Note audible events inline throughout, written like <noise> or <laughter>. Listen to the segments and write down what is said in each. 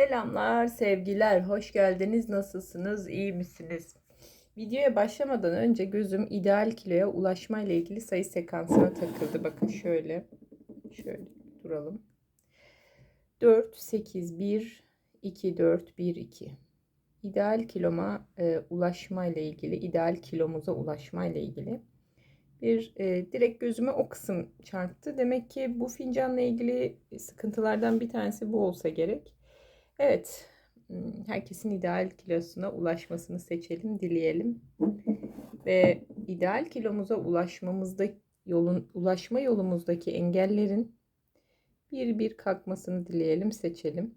Selamlar, sevgiler, hoş geldiniz. Nasılsınız, iyi misiniz? Videoya başlamadan önce gözüm ideal kiloya ulaşma ile ilgili sayı sekansına takıldı. Bakın şöyle, şöyle duralım. 4, 8, 1, 2, 4, 1, 2. İdeal kiloma e, ulaşma ile ilgili, ideal kilomuza ulaşma ile ilgili bir e, direkt gözüme o kısım çarptı. Demek ki bu fincanla ilgili sıkıntılardan bir tanesi bu olsa gerek. Evet, hmm, herkesin ideal kilosuna ulaşmasını seçelim, dileyelim. <laughs> Ve ideal kilomuza ulaşmamızda yolun ulaşma yolumuzdaki engellerin bir bir kalkmasını dileyelim, seçelim.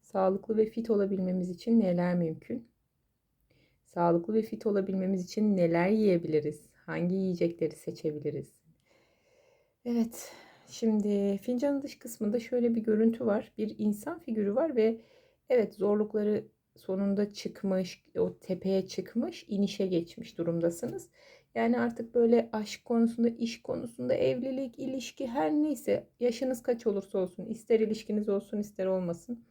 Sağlıklı ve fit olabilmemiz için neler mümkün? Sağlıklı ve fit olabilmemiz için neler yiyebiliriz? Hangi yiyecekleri seçebiliriz? Evet, şimdi fincanın dış kısmında şöyle bir görüntü var. Bir insan figürü var ve evet zorlukları sonunda çıkmış, o tepeye çıkmış, inişe geçmiş durumdasınız. Yani artık böyle aşk konusunda, iş konusunda, evlilik, ilişki her neyse yaşınız kaç olursa olsun, ister ilişkiniz olsun ister olmasın.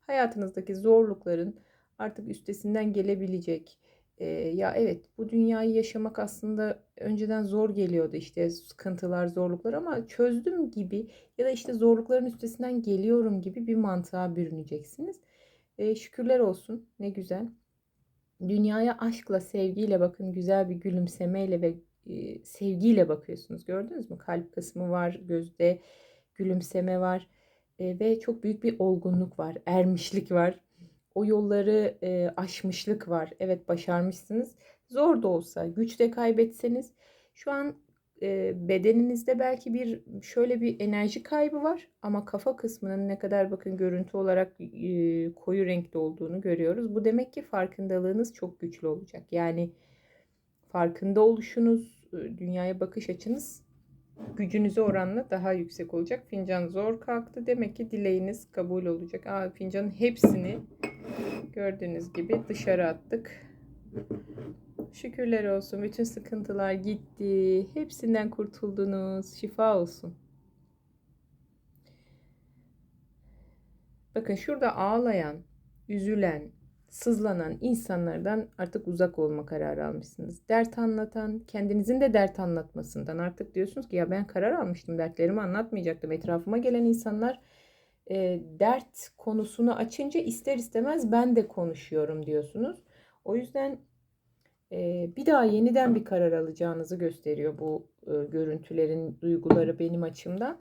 Hayatınızdaki zorlukların artık üstesinden gelebilecek, e, ya evet bu dünyayı yaşamak aslında önceden zor geliyordu işte sıkıntılar, zorluklar ama çözdüm gibi ya da işte zorlukların üstesinden geliyorum gibi bir mantığa bürüneceksiniz. E, şükürler olsun ne güzel. Dünyaya aşkla, sevgiyle bakın güzel bir gülümsemeyle ve e, sevgiyle bakıyorsunuz. Gördünüz mü? Kalp kısmı var, gözde gülümseme var e, ve çok büyük bir olgunluk var, ermişlik var o yolları e, aşmışlık var. Evet başarmışsınız. Zor da olsa, güç de kaybetseniz şu an e, bedeninizde belki bir şöyle bir enerji kaybı var ama kafa kısmının ne kadar bakın görüntü olarak e, koyu renkte olduğunu görüyoruz. Bu demek ki farkındalığınız çok güçlü olacak. Yani farkında oluşunuz, dünyaya bakış açınız gücünüze oranla daha yüksek olacak. Fincan zor kalktı. Demek ki dileğiniz kabul olacak. Aa, fincanın hepsini gördüğünüz gibi dışarı attık. Şükürler olsun. Bütün sıkıntılar gitti. Hepsinden kurtuldunuz. Şifa olsun. Bakın şurada ağlayan, üzülen, sızlanan insanlardan artık uzak olma kararı almışsınız. Dert anlatan, kendinizin de dert anlatmasından artık diyorsunuz ki ya ben karar almıştım, dertlerimi anlatmayacaktım. Etrafıma gelen insanlar e, dert konusunu açınca ister istemez ben de konuşuyorum diyorsunuz. O yüzden e, bir daha yeniden bir karar alacağınızı gösteriyor bu e, görüntülerin duyguları benim açımdan.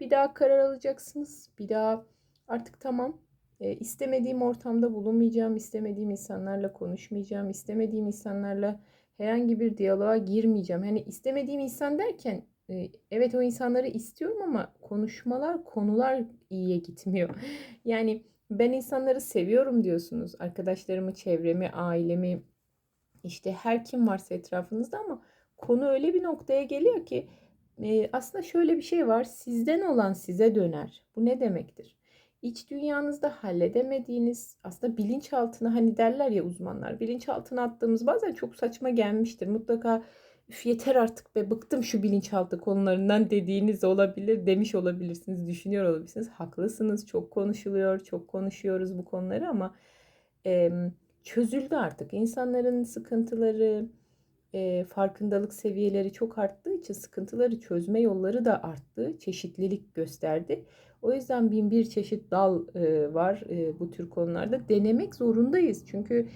Bir daha karar alacaksınız. Bir daha artık tamam e, istemediğim ortamda bulunmayacağım, istemediğim insanlarla konuşmayacağım, istemediğim insanlarla herhangi bir diyaloğa girmeyeceğim. Hani istemediğim insan derken evet o insanları istiyorum ama konuşmalar, konular iyiye gitmiyor. <laughs> Yani ben insanları seviyorum diyorsunuz. Arkadaşlarımı, çevremi, ailemi, işte her kim varsa etrafınızda ama konu öyle bir noktaya geliyor ki aslında şöyle bir şey var. Sizden olan size döner. Bu ne demektir? iç dünyanızda halledemediğiniz aslında bilinçaltına hani derler ya uzmanlar bilinçaltına attığımız bazen çok saçma gelmiştir. Mutlaka Üf yeter artık be bıktım şu bilinçaltı konularından dediğiniz olabilir demiş olabilirsiniz düşünüyor olabilirsiniz. Haklısınız çok konuşuluyor çok konuşuyoruz bu konuları ama e, çözüldü artık. insanların sıkıntıları e, farkındalık seviyeleri çok arttığı için sıkıntıları çözme yolları da arttı. Çeşitlilik gösterdi. O yüzden bin bir çeşit dal e, var e, bu tür konularda. Denemek zorundayız. Çünkü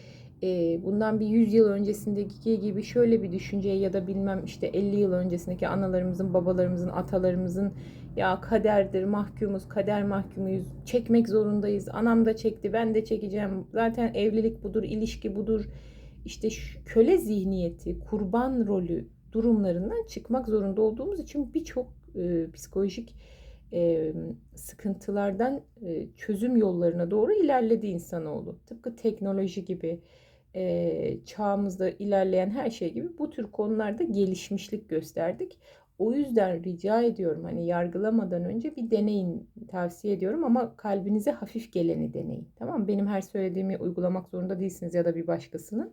e, bundan bir 100 yıl öncesindeki gibi şöyle bir düşünceye ya da bilmem işte 50 yıl öncesindeki analarımızın, babalarımızın, atalarımızın ya kaderdir, mahkumuz, kader mahkumuyuz, çekmek zorundayız. Anam da çekti, ben de çekeceğim. Zaten evlilik budur, ilişki budur. İşte köle zihniyeti, kurban rolü durumlarından çıkmak zorunda olduğumuz için birçok e, psikolojik e, sıkıntılardan e, çözüm yollarına doğru ilerledi insanoğlu. Tıpkı teknoloji gibi, e, çağımızda ilerleyen her şey gibi bu tür konularda gelişmişlik gösterdik. O yüzden rica ediyorum hani yargılamadan önce bir deneyin tavsiye ediyorum ama kalbinize hafif geleni deneyin. Tamam mı? Benim her söylediğimi uygulamak zorunda değilsiniz ya da bir başkasının.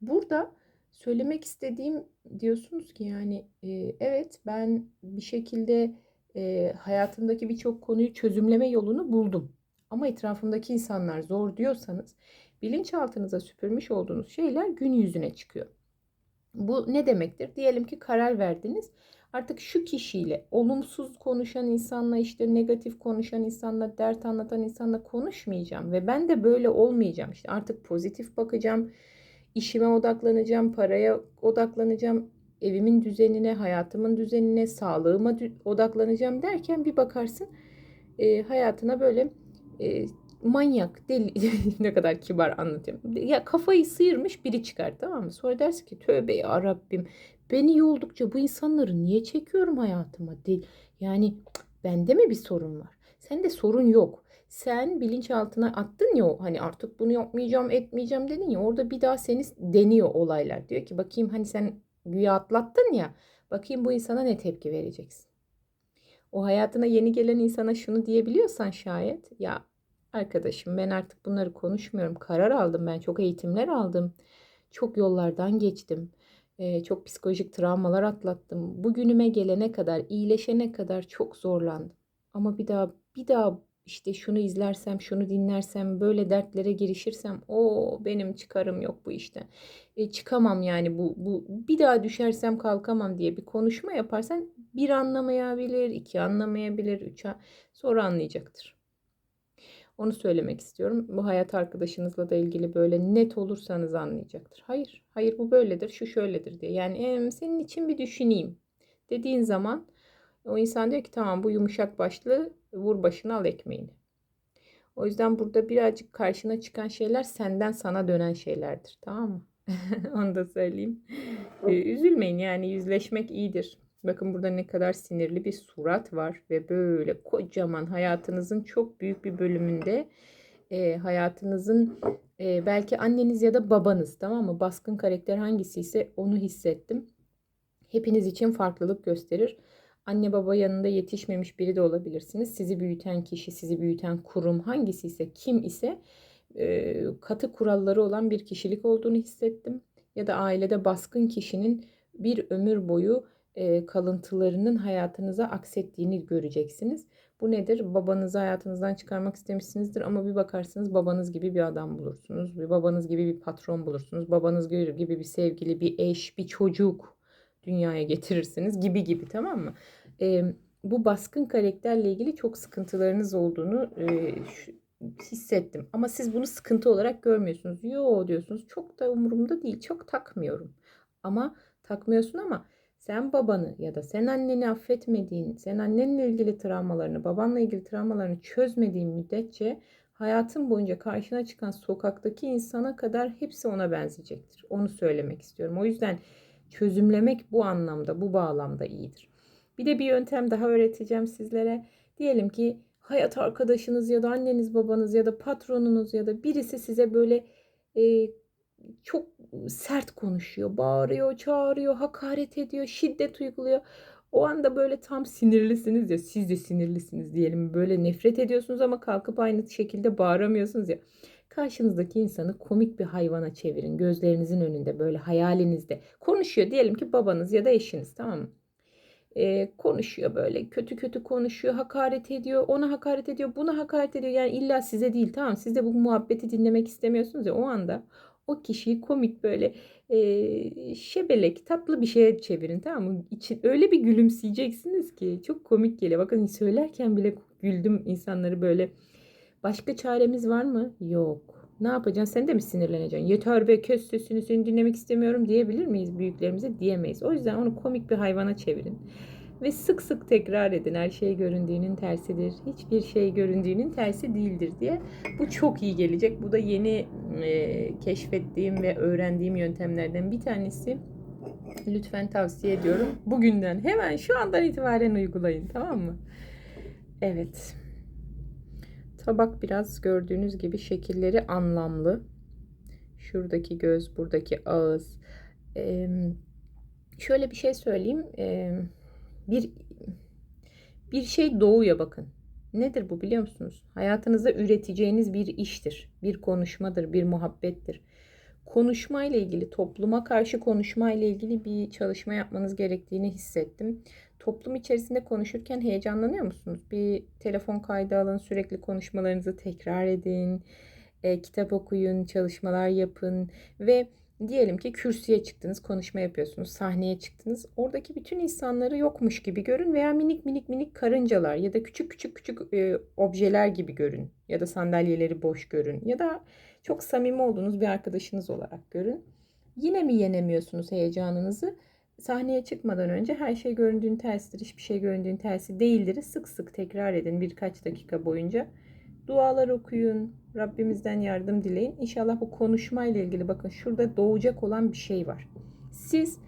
Burada söylemek istediğim diyorsunuz ki yani e, evet ben bir şekilde e, hayatımdaki birçok konuyu çözümleme yolunu buldum. Ama etrafımdaki insanlar zor diyorsanız bilinçaltınıza süpürmüş olduğunuz şeyler gün yüzüne çıkıyor. Bu ne demektir? Diyelim ki karar verdiniz. Artık şu kişiyle olumsuz konuşan insanla işte negatif konuşan insanla dert anlatan insanla konuşmayacağım ve ben de böyle olmayacağım. İşte artık pozitif bakacağım. işime odaklanacağım, paraya odaklanacağım, evimin düzenine, hayatımın düzenine, sağlığıma odaklanacağım derken bir bakarsın e, hayatına böyle e, manyak, deli <laughs> ne kadar kibar anlatıyorum. Ya kafayı sıyırmış biri çıkar tamam mı? Sonra dersin ki tövbe ya Rabbim ben iyi oldukça bu insanları niye çekiyorum hayatıma? Del yani bende mi bir sorun var? Sende sorun yok. Sen bilinçaltına attın ya hani artık bunu yapmayacağım etmeyeceğim dedin ya orada bir daha seni deniyor olaylar. Diyor ki bakayım hani sen güya atlattın ya bakayım bu insana ne tepki vereceksin. O hayatına yeni gelen insana şunu diyebiliyorsan şayet ya arkadaşım ben artık bunları konuşmuyorum. Karar aldım ben çok eğitimler aldım. Çok yollardan geçtim. Ee, çok psikolojik travmalar atlattım. Bugünüme gelene kadar, iyileşene kadar çok zorlandım. Ama bir daha bir daha işte şunu izlersem, şunu dinlersem, böyle dertlere girişirsem o benim çıkarım yok bu işten. E, çıkamam yani bu bu bir daha düşersem kalkamam diye bir konuşma yaparsan bir anlamayabilir, iki anlamayabilir, üç sonra anlayacaktır. Onu söylemek istiyorum. Bu hayat arkadaşınızla da ilgili böyle net olursanız anlayacaktır. Hayır, hayır bu böyledir, şu şöyledir diye. Yani e, senin için bir düşüneyim dediğin zaman o insan diyor ki tamam bu yumuşak başlı vur başına al ekmeğini. O yüzden burada birazcık karşına çıkan şeyler senden sana dönen şeylerdir. Tamam mı? <laughs> Onu da söyleyeyim. Ee, üzülmeyin yani yüzleşmek iyidir. Bakın burada ne kadar sinirli bir surat var ve böyle kocaman hayatınızın çok büyük bir bölümünde e, hayatınızın e, belki anneniz ya da babanız tamam mı? Baskın karakter hangisi ise onu hissettim. Hepiniz için farklılık gösterir. Anne baba yanında yetişmemiş biri de olabilirsiniz. Sizi büyüten kişi, sizi büyüten kurum hangisi ise kim ise e, katı kuralları olan bir kişilik olduğunu hissettim. Ya da ailede baskın kişinin bir ömür boyu kalıntılarının hayatınıza aksettiğini göreceksiniz. Bu nedir? Babanızı hayatınızdan çıkarmak istemişsinizdir ama bir bakarsınız babanız gibi bir adam bulursunuz. Bir babanız gibi bir patron bulursunuz. Babanız gibi bir sevgili, bir eş, bir çocuk dünyaya getirirsiniz gibi gibi tamam mı? E, bu baskın karakterle ilgili çok sıkıntılarınız olduğunu e, şu, hissettim. Ama siz bunu sıkıntı olarak görmüyorsunuz. Yo diyorsunuz. Çok da umurumda değil. Çok takmıyorum. Ama takmıyorsun ama sen babanı ya da sen anneni affetmediğin, sen annenle ilgili travmalarını, babanla ilgili travmalarını çözmediğin müddetçe hayatın boyunca karşına çıkan sokaktaki insana kadar hepsi ona benzeyecektir. Onu söylemek istiyorum. O yüzden çözümlemek bu anlamda, bu bağlamda iyidir. Bir de bir yöntem daha öğreteceğim sizlere. Diyelim ki hayat arkadaşınız ya da anneniz babanız ya da patronunuz ya da birisi size böyle e, çok sert konuşuyor, bağırıyor, çağırıyor, hakaret ediyor, şiddet uyguluyor. O anda böyle tam sinirlisiniz ya siz de sinirlisiniz diyelim böyle nefret ediyorsunuz ama kalkıp aynı şekilde bağıramıyorsunuz ya. Karşınızdaki insanı komik bir hayvana çevirin gözlerinizin önünde böyle hayalinizde. Konuşuyor diyelim ki babanız ya da eşiniz tamam mı? Ee, konuşuyor böyle kötü kötü konuşuyor hakaret ediyor ona hakaret ediyor buna hakaret ediyor yani illa size değil tamam siz de bu muhabbeti dinlemek istemiyorsunuz ya o anda o kişiyi komik böyle e, şebelek tatlı bir şeye çevirin tamam mı? İçin, öyle bir gülümseyeceksiniz ki çok komik geliyor. Bakın söylerken bile güldüm insanları böyle. Başka çaremiz var mı? Yok. Ne yapacaksın? Sen de mi sinirleneceksin? Yeter be kes sesini seni dinlemek istemiyorum diyebilir miyiz büyüklerimize? Diyemeyiz. O yüzden onu komik bir hayvana çevirin. Ve sık sık tekrar edin. Her şey göründüğünün tersidir. Hiçbir şey göründüğünün tersi değildir diye. Bu çok iyi gelecek. Bu da yeni e, keşfettiğim ve öğrendiğim yöntemlerden bir tanesi. Lütfen tavsiye ediyorum. Bugünden hemen şu andan itibaren uygulayın. Tamam mı? Evet. Tabak biraz gördüğünüz gibi şekilleri anlamlı. Şuradaki göz, buradaki ağız. Ee, şöyle bir şey söyleyeyim. Ee, bir bir şey doğuyor bakın. Nedir bu biliyor musunuz? Hayatınızda üreteceğiniz bir iştir, bir konuşmadır, bir muhabbettir. Konuşma ile ilgili, topluma karşı konuşma ile ilgili bir çalışma yapmanız gerektiğini hissettim. toplum içerisinde konuşurken heyecanlanıyor musunuz? Bir telefon kaydı alın, sürekli konuşmalarınızı tekrar edin, e, kitap okuyun, çalışmalar yapın ve diyelim ki kürsüye çıktınız, konuşma yapıyorsunuz, sahneye çıktınız. Oradaki bütün insanları yokmuş gibi görün veya minik minik minik karıncalar ya da küçük küçük küçük e, objeler gibi görün ya da sandalyeleri boş görün ya da çok samimi olduğunuz bir arkadaşınız olarak görün. Yine mi yenemiyorsunuz heyecanınızı? Sahneye çıkmadan önce her şey göründüğün tersidir, hiçbir şey göründüğün tersi değildir. Sık sık tekrar edin birkaç dakika boyunca. Dualar okuyun, Rabbimizden yardım dileyin. İnşallah bu konuşmayla ilgili bakın şurada doğacak olan bir şey var. Siz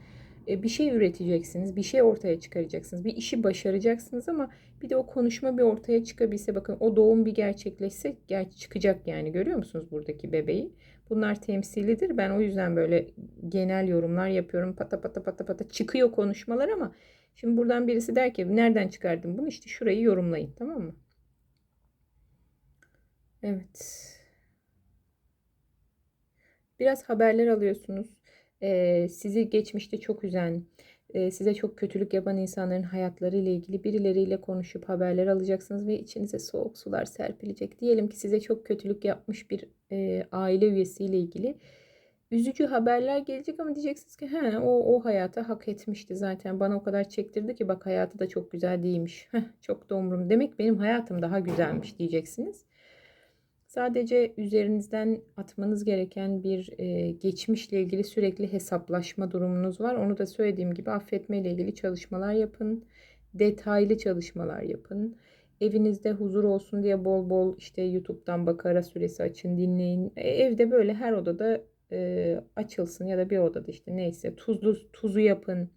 e, bir şey üreteceksiniz, bir şey ortaya çıkaracaksınız, bir işi başaracaksınız ama bir de o konuşma bir ortaya çıkabilse bakın o doğum bir gerçekleşse ger çıkacak yani görüyor musunuz buradaki bebeği? Bunlar temsilidir. Ben o yüzden böyle genel yorumlar yapıyorum. Pata pata pata pata çıkıyor konuşmalar ama şimdi buradan birisi der ki nereden çıkardın bunu? İşte şurayı yorumlayın tamam mı? Evet. Biraz haberler alıyorsunuz. Ee, sizi geçmişte çok üzen, e, size çok kötülük yapan insanların hayatları ile ilgili birileriyle konuşup haberler alacaksınız ve içinize soğuk sular serpilecek. Diyelim ki size çok kötülük yapmış bir e, aile üyesiyle ilgili üzücü haberler gelecek ama diyeceksiniz ki he o o hayata hak etmişti zaten. Bana o kadar çektirdi ki bak hayatı da çok güzel değilmiş. Heh, çok da umurum. Demek benim hayatım daha güzelmiş diyeceksiniz. Sadece üzerinizden atmanız gereken bir e, geçmişle ilgili sürekli hesaplaşma durumunuz var. Onu da söylediğim gibi affetme ile ilgili çalışmalar yapın. Detaylı çalışmalar yapın. Evinizde huzur olsun diye bol bol işte YouTube'dan Bakara suresi açın, dinleyin. E, evde böyle her odada e, açılsın ya da bir odada işte neyse tuzlu tuzu yapın.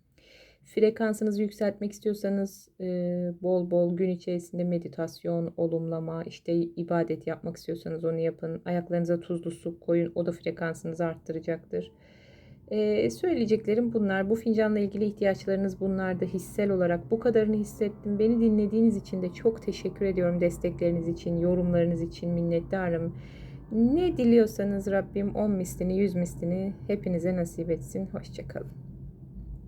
Frekansınızı yükseltmek istiyorsanız e, bol bol gün içerisinde meditasyon, olumlama, işte ibadet yapmak istiyorsanız onu yapın. Ayaklarınıza tuzlu su koyun. O da frekansınızı arttıracaktır. E, söyleyeceklerim bunlar. Bu fincanla ilgili ihtiyaçlarınız bunlar da hissel olarak bu kadarını hissettim. Beni dinlediğiniz için de çok teşekkür ediyorum destekleriniz için, yorumlarınız için minnettarım. Ne diliyorsanız Rabbim on mislini, yüz mislini hepinize nasip etsin. Hoşçakalın.